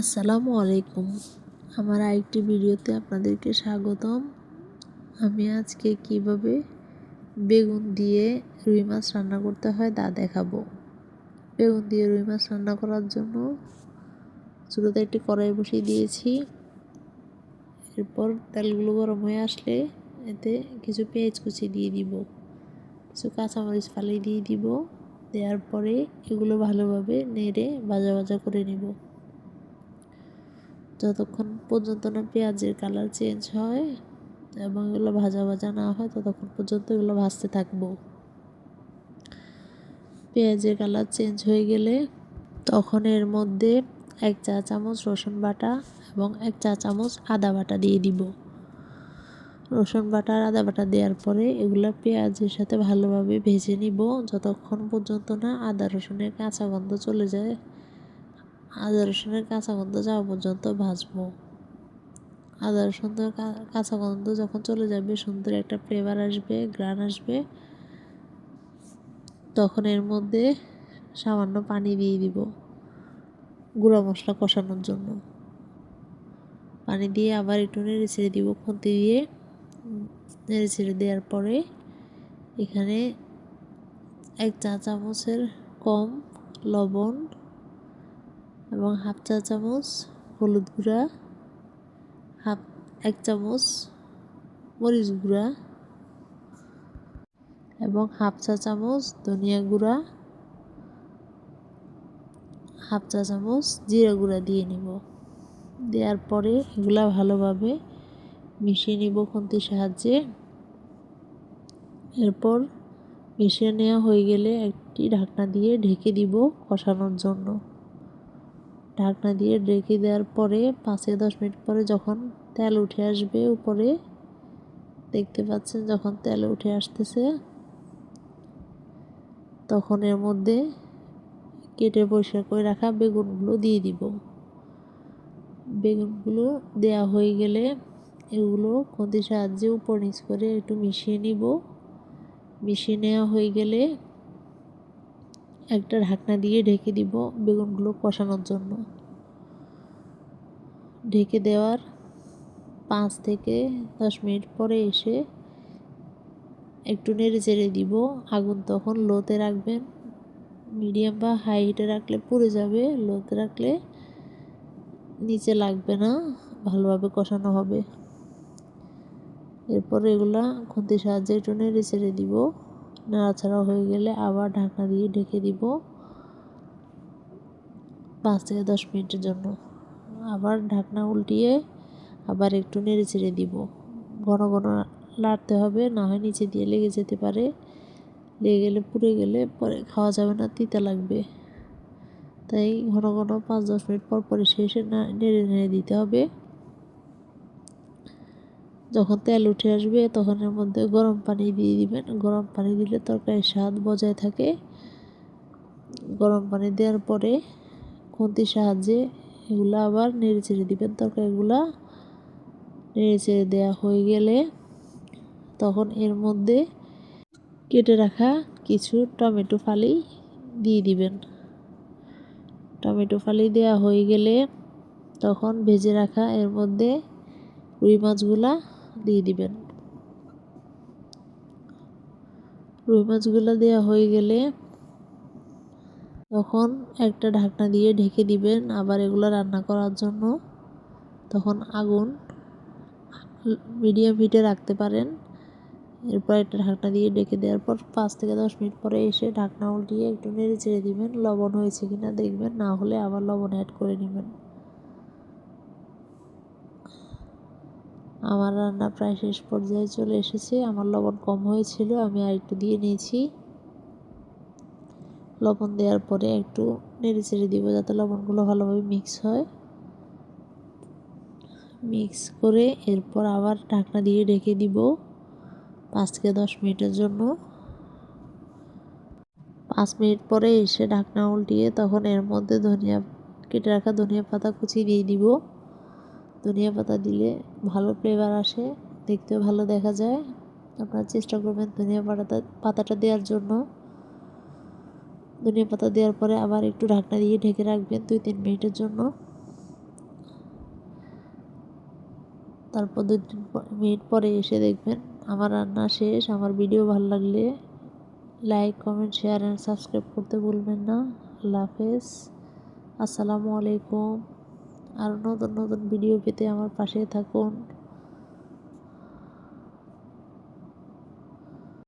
আসসালামু আলাইকুম। আমার আরেকটি ভিডিওতে আপনাদেরকে স্বাগতম। আমি আজকে কীভাবে বেগুন দিয়ে রুই মাছ রান্না করতে হয় তা দেখাবো। বেগুন দিয়ে রুই মাছ রান্না করার জন্য চুলোতে একটি কড়াই বসিয়ে দিয়েছি। এরপর তেলগুলো গরম হয়ে আসলে এতে কিছু পেঁয়াজ কুচি দিয়ে দিব, কিছু কাঁচামরিচ ফালিয়ে দিয়ে দিব, দেওয়ার পরে এগুলো ভালোভাবে নেড়ে ভাজা ভাজা করে নিব। যতক্ষণ পর্যন্ত না পেঁয়াজের কালার চেঞ্জ হয় এবং এগুলো ভাজা ভাজা না হয়, ততক্ষণ পর্যন্ত এগুলো ভাজতে থাকব। পেঁয়াজের কালার চেঞ্জ হয়ে গেলে তখন এর মধ্যে এক চা চামচ রসুন বাটা এবং এক চা চামচ আদা বাটা দিয়ে দিব। রসুন বাটা আর আদা বাটা দেওয়ার পরে এগুলো পেঁয়াজের সাথে ভালোভাবে ভেজে নিব। যতক্ষণ পর্যন্ত না আদা রসুনের কাঁচা গন্ধ চলে যায় আদা রসুনের কাঁচা গন্ধ যাওয়া পর্যন্ত ভাজবো আদা রসুন কাঁচা গন্ধ যখন চলে যাবে, সুন্দর একটা ফ্লেভার আসবে গ্রান আসবে, তখন এর মধ্যে সামান্য পানি দিয়ে দিব গুঁড়া মশলা কষানোর জন্য। পানি দিয়ে আবার একটু নেড়ে ছেড়ে দিব খুন্তি দিয়ে। নেড়ে ছেড়ে দেওয়ার পরে এখানে এক চা চামচের কম লবণ এবং হাফ চা চামচ হলুদ গুঁড়া, হাফ এক চামচ মরিচ গুঁড়া এবং হাফ চা চামচ ধনিয়া গুঁড়া, হাফ চা চামচ জিরা গুঁড়া দিয়ে নিব। দেওয়ার পরে এগুলা ভালোভাবে মিশিয়ে নিব খুন্তির সাহায্যে। এরপর মিশিয়ে নেওয়া হয়ে গেলে একটি ঢাকনা দিয়ে ঢেকে দিব কষানোর জন্য। ঢাকনা দিয়ে ঢেকে দেওয়ার পরে পাঁচ দশ মিনিট পরে যখন তেল উঠে আসবে উপরে, দেখতে পাচ্ছেন যখন তেল উঠে আসতেছে, তখন এর মধ্যে কেটে পরিষ্কার করে রাখা বেগুনগুলো দিয়ে দিব। বেগুনগুলো দেয়া হয়ে গেলে এগুলো খুন্তির সাহায্যে উপর নিচ করে একটু মিশিয়ে নিব। মিশিয়ে নেওয়া হয়ে গেলে একটা ঢাকনা দিয়ে ঢেকে দিব বেগুনগুলো কষানোর জন্য। ঢেকে দেওয়ার পাঁচ থেকে দশ মিনিট পরে এসে একটু নেড়ে চেড়ে দিব। আগুন তখন লোতে রাখবেন। মিডিয়াম বা হাই হিটে রাখলে পুড়ে যাবে, লোতে রাখলে নিচে লাগবে না, ভালোভাবে কষানো হবে। এরপর এগুলা খুন্তির সাহায্যে একটু নেড়ে ছেড়ে দিব। নাড়াছাড়া হয়ে গেলে আবার ঢাকনা দিয়ে ঢেকে দিব পাঁচ থেকে দশ মিনিটের জন্য। আবার ঢাকনা উল্টিয়ে আবার একটু নেড়ে ছেড়ে দিব। ঘন ঘন লাড়তে হবে, না হয় নিচে দিয়ে লেগে যেতে পারে। লেগে গেলে পুড়ে গেলে পরে খাওয়া যাবে না, তিতা লাগবে। তাই ঘন ঘন পাঁচ দশ মিনিট পর পরে শেষে না, নেড়ে নেড়ে দিতে হবে। যখন তেল উঠে আসবে, তখন এর মধ্যে গরম পানি দিয়ে দিবেন। গরম পানি দিলে তরকারির স্বাদ বজায় থাকে। গরম পানি দেওয়ার পরে খুন্তির সাহায্যে এগুলো আবার নেড়ে চেড়ে দিবেন। তরকারিগুলা নেড়ে চেড়ে দেওয়া হয়ে গেলে তখন এর মধ্যে কেটে রাখা কিছু টমেটো ফালি দিয়ে দিবেন। টমেটো ফালি দেওয়া হয়ে গেলে তখন ভেজে রাখা এর মধ্যে রুই মাছগুলা দিয়ে দিবেন। রুই মাছগুলো দেওয়া হয়ে গেলে তখন একটা ঢাকনা দিয়ে ঢেকে দিবেন। আবার এগুলো রান্না করার জন্য তখন আগুন মিডিয়াম হিটে রাখতে পারেন। এরপর একটা ঢাকনা দিয়ে ডেকে দেওয়ার পর পাঁচ থেকে দশ মিনিট পরে এসে ঢাকনা উল্টিয়ে একটু নেড়ে চেড়ে দিবেন। লবণ হয়েছে কিনা দেখবেন, না হলে আবার লবণ অ্যাড করে নেবেন। আমার রান্না প্রায় শেষ পর্যায়ে চলে এসেছে। আমার লবণ কম হয়েছিল, আমি আর একটু দিয়ে নিয়েছি। লবণ দেওয়ার পরে একটু নেড়ে চেড়ে দিব যাতে লবণগুলো ভালোভাবে মিক্স হয়। মিক্স করে এরপর আবার ঢাকনা দিয়ে ঢেকে দিব পাঁচ থেকে দশ মিনিটের জন্য। পাঁচ মিনিট পরে এসে ঢাকনা উল্টিয়ে তখন এর মধ্যে ধনিয়া, কেটে রাখা ধনিয়া পাতা কুচি দিয়ে দিব। ধনিয়া পাতা দিলে ভালো ফ্লেভার আসে, দেখতেও ভালো দেখা যায়। আপনারা চেষ্টা করবেন ধনিয়া পাতা পাতাটা দেওয়ার জন্য। ধনিয়া পাতা দেওয়ার পরে আবার একটু ঢাকনা দিয়ে ঢেকে রাখবেন দুই তিন মিনিটের জন্য। তারপর দুই তিন মিনিট পরে এসে দেখবেন আমার রান্না শেষ, আমার ভিডিও ভালো লাগলে like comment share and subscribe করতে ভুলবেন না। আল্লাহ হাফেজ। আসসালামু আলাইকুম। আর নতুন নতুন ভিডিও পেতে আমার পাশে থাকুন।